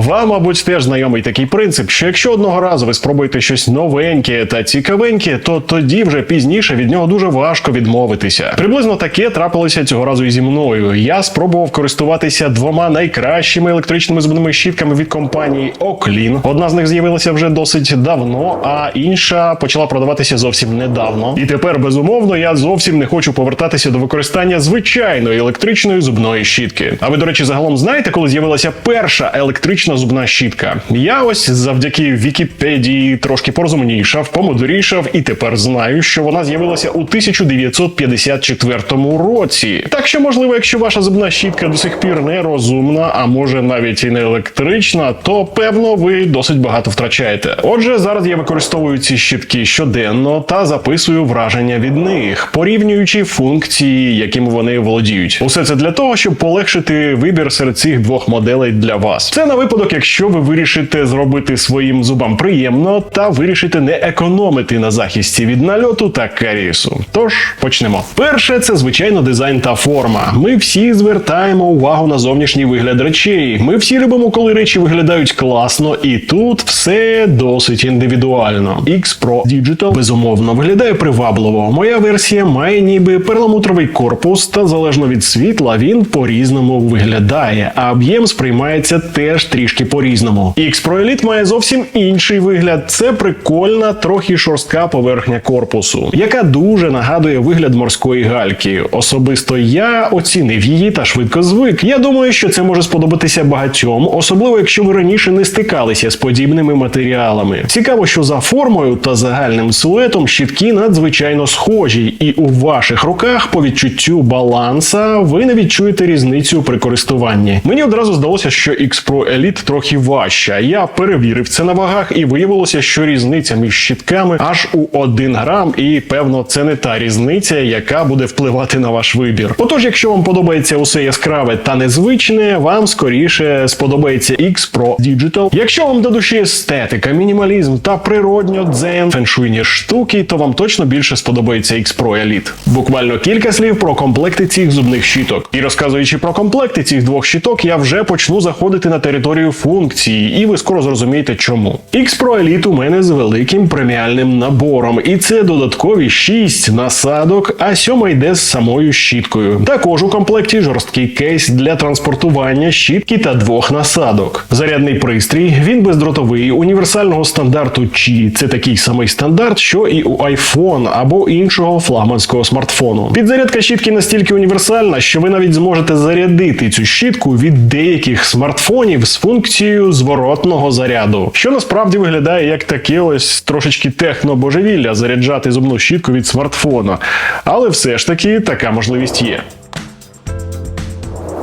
Вам, мабуть, теж знайомий такий принцип, що якщо одного разу ви спробуєте щось новеньке та цікавеньке, то тоді вже пізніше від нього дуже важко відмовитися. Приблизно таке трапилося цього разу і зі мною. Я спробував користуватися двома найкращими електричними зубними щітками від компанії Оклін. Одна з них з'явилася вже досить давно, а інша почала продаватися зовсім недавно. І тепер, безумовно, я зовсім не хочу повертатися до використання звичайної електричної зубної щітки. А ви, до речі, загалом знаєте, коли з'явилася перша електрична зубна щітка? Я ось завдяки Вікіпедії трошки порозумнішав, помудрішав і тепер знаю, що вона з'явилася у 1954 році. Так що, можливо, якщо ваша зубна щітка до сих пір не розумна, а може навіть і не електрична, то певно ви досить багато втрачаєте. Отже, зараз я використовую ці щітки щоденно та записую враження від них, порівнюючи функції, якими вони володіють. Усе це для того, щоб полегшити вибір серед цих двох моделей для вас. Це на випадок, якщо ви вирішите зробити своїм зубам приємно та вирішите не економити на захисті від нальоту та карісу. Тож почнемо. Перше, це звичайно дизайн та форма. Ми всі звертаємо увагу на зовнішній вигляд речей. Ми всі любимо, коли речі виглядають класно, і тут все досить індивідуально. X Pro Digital безумовно виглядає привабливо. Моя версія має ніби перламутровий корпус, та залежно від світла він по-різному виглядає, а об'єм сприймається теж трішки по-різному. X Pro Elite має зовсім інший вигляд. Це прикольна, трохи шорстка поверхня корпусу, яка дуже нагадує вигляд морської гальки. Особисто я оцінив її та швидко звик. Я думаю, що це може сподобатися багатьом, особливо якщо ви раніше не стикалися з подібними матеріалами. Цікаво, що за формою та загальним силуетом щітки надзвичайно схожі, і у ваших руках по відчуттю баланса ви не відчуєте різницю при користуванні. Мені одразу здалося, що X Pro Elite трохи важча. Я перевірив це на вагах і виявилося, що різниця між щітками аж у 1 грам, і певно, це не та різниця, яка буде впливати на ваш вибір. Отож, якщо вам подобається усе яскраве та незвичне, вам скоріше сподобається X Pro Digital. Якщо вам до душі естетика, мінімалізм та природньо дзен, феншуйні штуки, то вам точно більше сподобається X Pro Elite. Буквально кілька слів про комплекти цих зубних щіток. І розказуючи про комплекти цих двох щіток, я вже почну заходити на територію функції, і ви скоро зрозумієте чому. X Pro Elite у мене з великим преміальним набором, і це додаткові 6 насадок, а сьома йде з самою щіткою. Також у комплекті жорсткий кейс для транспортування щітки та двох насадок. Зарядний пристрій, він бездротовий, універсального стандарту Qi. Це такий самий стандарт, що і у iPhone або іншого флагманського смартфону. Підзарядка щітки настільки універсальна, що ви навіть зможете зарядити цю щітку від деяких смартфонів з функцією зворотного заряду, що насправді виглядає як таке ось трошечки технобожевілля заряджати зубну щітку від смартфона. Але все ж таки така можливість є.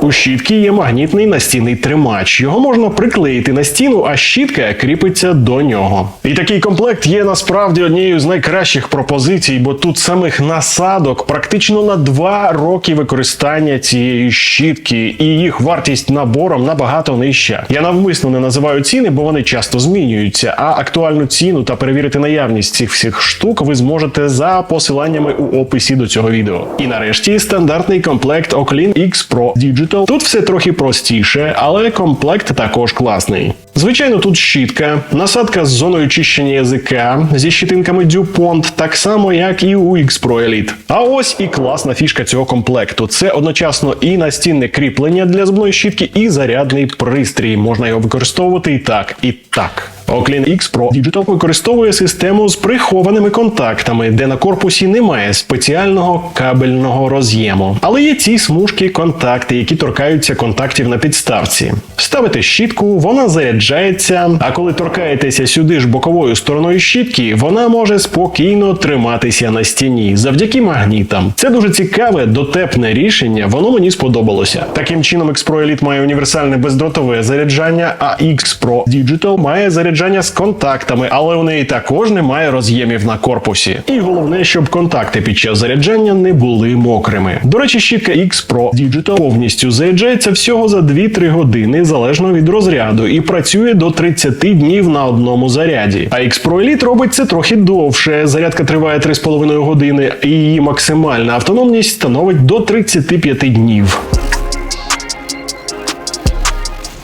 У щітки є магнітний настінний тримач. Його можна приклеїти на стіну, а щітка кріпиться до нього. І такий комплект є насправді однією з найкращих пропозицій, бо тут самих насадок практично на два роки використання цієї щітки, і їх вартість набором набагато нижча. Я навмисно не називаю ціни, бо вони часто змінюються. А актуальну ціну та перевірити наявність цих всіх штук ви зможете за посиланнями у описі до цього відео. І нарешті стандартний комплект Oklin X Pro Digital. Тут все трохи простіше, але комплект також класний. Звичайно, тут щітка, насадка з зоною чищення язика зі щитинками DuPont, так само як і у X Pro Elite. А ось і класна фішка цього комплекту. Це одночасно і настінне кріплення для зубної щітки, і зарядний пристрій. Можна його використовувати і так, і так. Oklin X Pro Digital використовує систему з прихованими контактами, де на корпусі немає спеціального кабельного роз'єму. Але є ці смужки контакти, які торкаються контактів на підставці. Ставите щітку, вона заряджається, а коли торкаєтеся сюди ж боковою стороною щітки, вона може спокійно триматися на стіні завдяки магнітам. Це дуже цікаве, дотепне рішення, воно мені сподобалося. Таким чином, X Pro Elite має універсальне бездротове заряджання, а X Pro Digital має заряджання з контактами, але у неї також немає роз'ємів на корпусі. І головне, щоб контакти під час заряджання не були мокрими. До речі, щітка X Pro Digital повністю заряджається всього за 2-3 години залежно від розряду і працює до 30 днів на одному заряді. А X Pro Elite робить це трохи довше. Зарядка триває 3,5 години, і її максимальна автономність становить до 35 днів.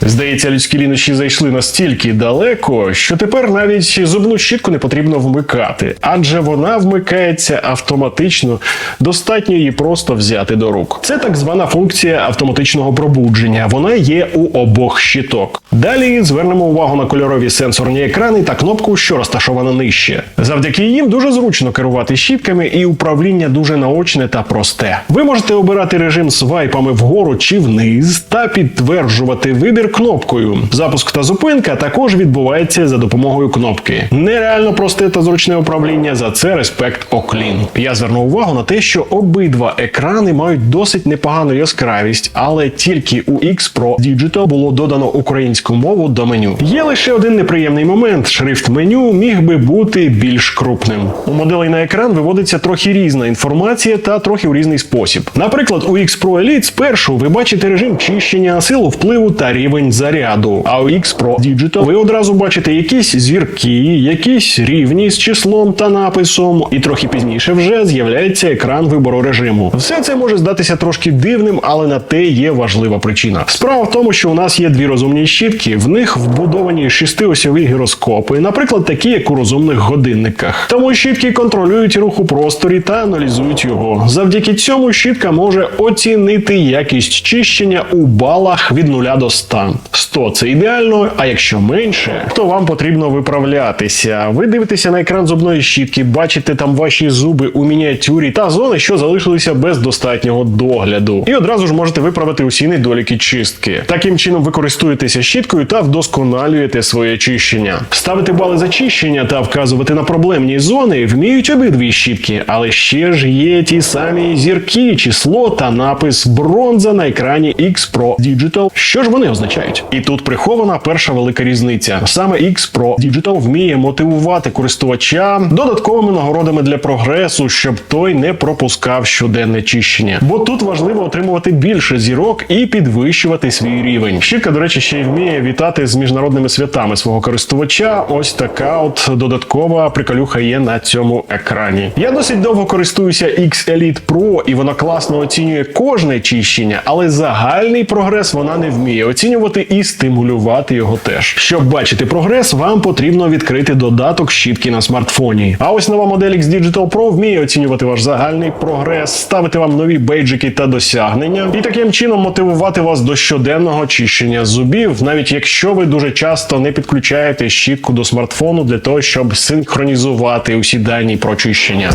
Здається, людські лінощі зайшли настільки далеко, що тепер навіть зубну щітку не потрібно вмикати, адже вона вмикається автоматично. Достатньо її просто взяти до рук. Це так звана функція автоматичного пробудження. Вона є у обох щиток. Далі звернемо увагу на кольорові сенсорні екрани та кнопку, що розташована нижче. Завдяки їм дуже зручно керувати щітками, і управління дуже наочне та просте. Ви можете обирати режим свайпами вгору чи вниз та підтверджувати вибір кнопкою. Запуск та зупинка також відбувається за допомогою кнопки. Нереально просте та зручне управління. За це респект Оклін. Я звернув увагу на те, що обидва екрани мають досить непогану яскравість, але тільки у X Pro Digital було додано українську мову до меню. Є лише один неприємний момент: шрифт меню міг би бути більш крупним. У моделей на екран виводиться трохи різна інформація та трохи в різний спосіб. Наприклад, у X Pro Elite спершу ви бачите режим чищення, силу впливу та рівень заряду. А у X Pro Digital ви одразу бачите якісь зірки, якісь рівні з числом та написом, і трохи пізніше вже з'являється екран вибору режиму. Все це може здатися трошки дивним, але на те є важлива причина. Справа в тому, що у нас є дві розумні щітки, в них вбудовані шестиосьові гіроскопи, наприклад, такі як у розумних годинниках. Тому щітки контролюють рух у просторі та аналізують його. Завдяки цьому щітка може оцінити якість чищення у балах від 0 до 100. 100 – це ідеально, а якщо менше, то вам потрібно виправлятися. Ви дивитеся на екран зубної щітки, бачите там ваші зуби у мініатюрі та зони, що залишилися без достатнього догляду. І одразу ж можете виправити усі недоліки чистки. Таким чином ви користуєтеся щіткою та вдосконалюєте своє чищення. Ставити бали за чищення та вказувати на проблемні зони вміють обидві щітки, але ще ж є ті самі зірки, число та напис бронза на екрані X Pro Digital. Що ж вони означають? І тут прихована перша велика різниця. Саме X Pro Digital вміє мотивувати користувача додатковими нагородами для прогресу, щоб той не пропускав щоденне чищення. Бо тут важливо отримувати більше зірок і підвищувати свій рівень. Щітка, до речі, ще й вміє вітати з міжнародними святами свого користувача. Ось така от додаткова приколюха є на цьому екрані. Я досить довго користуюся X Elite Pro, і вона класно оцінює кожне чищення, але загальний прогрес вона не вміє оцінювати і стимулювати його теж. Щоб бачити прогрес, вам потрібно відкрити додаток щітки на смартфоні. А ось нова модель X Digital Pro вміє оцінювати ваш загальний прогрес, ставити вам нові бейджики та досягнення, і таким чином мотивувати вас до щоденного чищення зубів, навіть якщо ви дуже часто не підключаєте щітку до смартфону для того, щоб синхронізувати усі дані про чищення.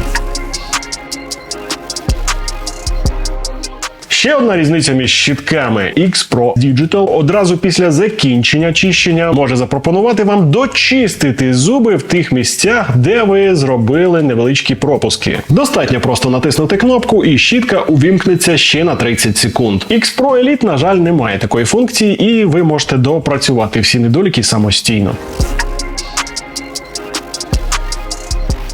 Ще одна різниця між щітками X Pro Digital одразу після закінчення чищення може запропонувати вам дочистити зуби в тих місцях, де ви зробили невеличкі пропуски. Достатньо просто натиснути кнопку, і щітка увімкнеться ще на 30 секунд. X Pro Elite, на жаль, не має такої функції, і ви можете допрацювати всі недоліки самостійно.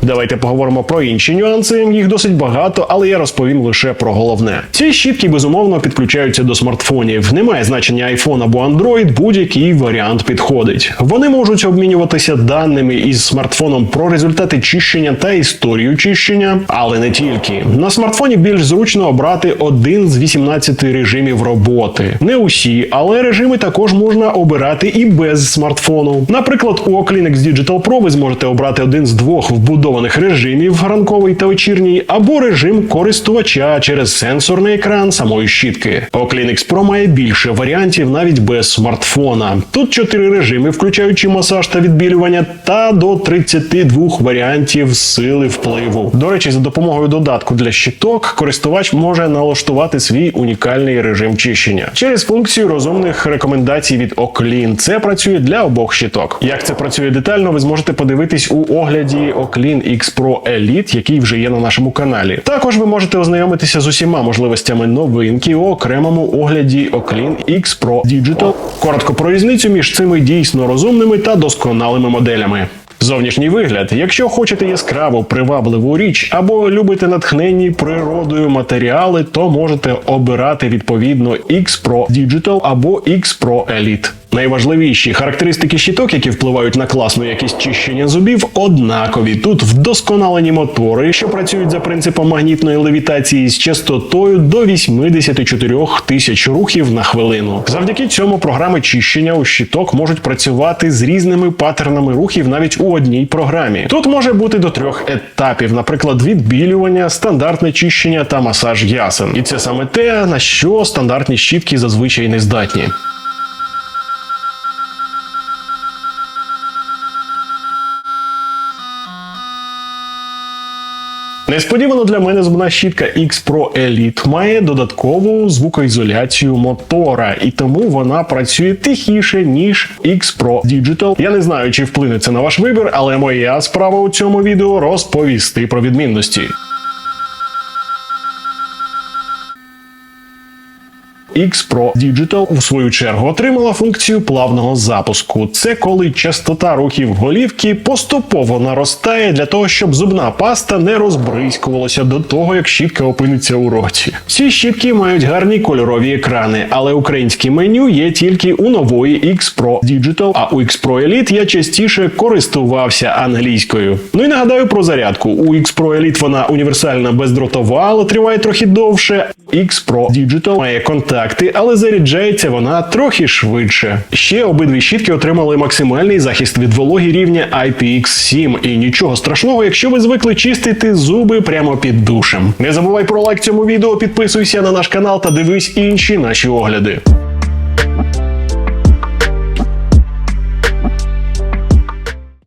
Давайте поговоримо про інші нюанси. Їх досить багато, але я розповім лише про головне. Ці щітки безумовно підключаються до смартфонів. Немає значення iPhone або Android, будь-який варіант підходить. Вони можуть обмінюватися даними із смартфоном про результати чищення та історію чищення, але не тільки. На смартфоні більш зручно обрати один з 18 режимів роботи. Не усі, але режими також можна обирати і без смартфону. Наприклад, у Oklin X Digital Pro ви зможете обрати один з двох вбудованих режимів ранковий та вечірній, або режим користувача через сенсорний екран самої щітки. Oklin X Pro має більше варіантів навіть без смартфона. Тут чотири режими, включаючи масаж та відбілювання, та до 32 варіантів сили впливу. До речі, за допомогою додатку для щиток користувач може налаштувати свій унікальний режим чищення через функцію розумних рекомендацій від Oklin. Це працює для обох щиток. Як це працює детально, ви зможете подивитись у огляді Oklin X Pro Elite, який вже є на нашому каналі. Також ви можете ознайомитися з усіма можливостями новинки у окремому огляді Oklin X Pro Digital. Коротко про різницю між цими дійсно розумними та досконалими моделями. Зовнішній вигляд. Якщо хочете яскраву, привабливу річ або любите натхненні природою матеріали, то можете обирати відповідно X Pro Digital або X Pro Elite. Найважливіші характеристики щіток, які впливають на класну якість чищення зубів, однакові. Тут вдосконалені мотори, що працюють за принципом магнітної левітації з частотою до 84 тисяч рухів на хвилину. Завдяки цьому програми чищення у щиток можуть працювати з різними паттернами рухів навіть у одній програмі. Тут може бути до трьох етапів, наприклад, відбілювання, стандартне чищення та масаж ясен. І це саме те, на що стандартні щітки зазвичай не здатні. Несподівано для мене зубна щітка X Pro Elite має додаткову звукоізоляцію мотора, і тому вона працює тихіше ніж X Pro Digital. Я не знаю, чи вплине це на ваш вибір, але моя справа у цьому відео розповісти про відмінності. X Pro Digital у свою чергу отримала функцію плавного запуску. Це коли частота рухів голівки поступово наростає для того, щоб зубна паста не розбризкувалася до того, як щітка опиниться у роті. Ці щітки мають гарні кольорові екрани, але українське меню є тільки у нової X Pro Digital, а у X Pro Elite я частіше користувався англійською. Ну і нагадаю про зарядку. У X Pro Elite вона універсальна бездротова, але триває трохи довше. X Pro Digital має контакти, але заряджається вона трохи швидше. Ще обидві щітки отримали максимальний захист від вологи рівня IPX7. І нічого страшного, якщо ви звикли чистити зуби прямо під душем. Не забувай про лайк цьому відео, підписуйся на наш канал та дивись інші наші огляди.